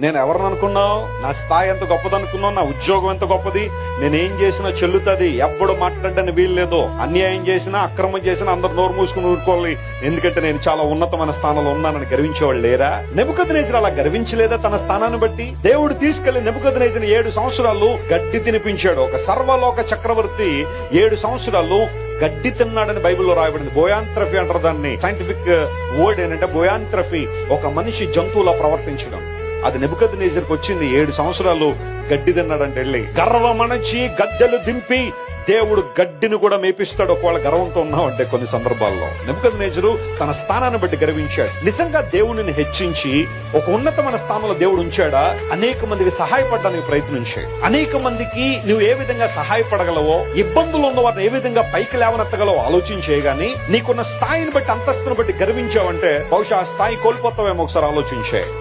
నేను ఎవరిని అనుకున్నావు? నా స్థాయి ఎంత గొప్పది అనుకున్నావు? నా ఉద్యోగం ఎంత గొప్పది? నేనేం చేసినా చెల్లుతుంది. ఎప్పుడు మాట్లాడడానికి వీల్లేదు అన్యాయం చేసినా అక్రమం చేసినా అందరు నోరు మూసుకుని ఊరుకోవాలి. ఎందుకంటే నేను చాలా ఉన్నతమైన స్థానంలో ఉన్నానని గర్వించేవాళ్ళు లేరా? నెబుకద్నేజర్ అలా గర్వించలేదా తన స్థానాన్ని బట్టి? దేవుడు తీసుకెళ్ళి నెబుకద్నేజర్ ఏడు సంవత్సరాలు గడ్డి తినిపించాడు. ఒక సర్వలోక చక్రవర్తి ఏడు సంవత్సరాలు గడ్డి తిన్నాడని బైబిల్లో రాయబడింది. బోయాంత్రఫీ అంటారు దాన్ని. సైంటిఫిక్ వర్డ్ ఏంటంటే బోయాంత్రఫీ. ఒక మనిషి జంతువులా ప్రవర్తించడం. అది నెబుకద్ నేజర్కి వచ్చింది ఏడు సంవత్సరాలు గడ్డి తిన్నాడంటే వెళ్ళి గర్వమణచి గద్దెలు దింపి దేవుడు గడ్డిని కూడా మేపిస్తాడు ఒకవేళ గర్వంతో ఉన్నామంటే కొన్ని సందర్భాల్లో. నెబుకద్ నేజరు తన స్థానాన్ని బట్టి గర్వించాడు. నిజంగా దేవుడిని హెచ్చించి ఒక ఉన్నతమైన స్థానంలో దేవుడు ఉంచాడా? అనేక మందికి సహాయపడడానికి ప్రయత్నించాడు. అనేక మందికి నువ్వు ఏ విధంగా సహాయపడగలవో ఇబ్బందులు ఉన్న వారిని ఏ విధంగా పైకి లేవనెత్తగలవో ఆలోచించే గాని నీకున్న స్థాయిని బట్టి అంతస్తుని బట్టి గర్వించావంటే బహుశా ఆ స్థాయి కోల్పోతావేమో ఒకసారి ఆలోచించే.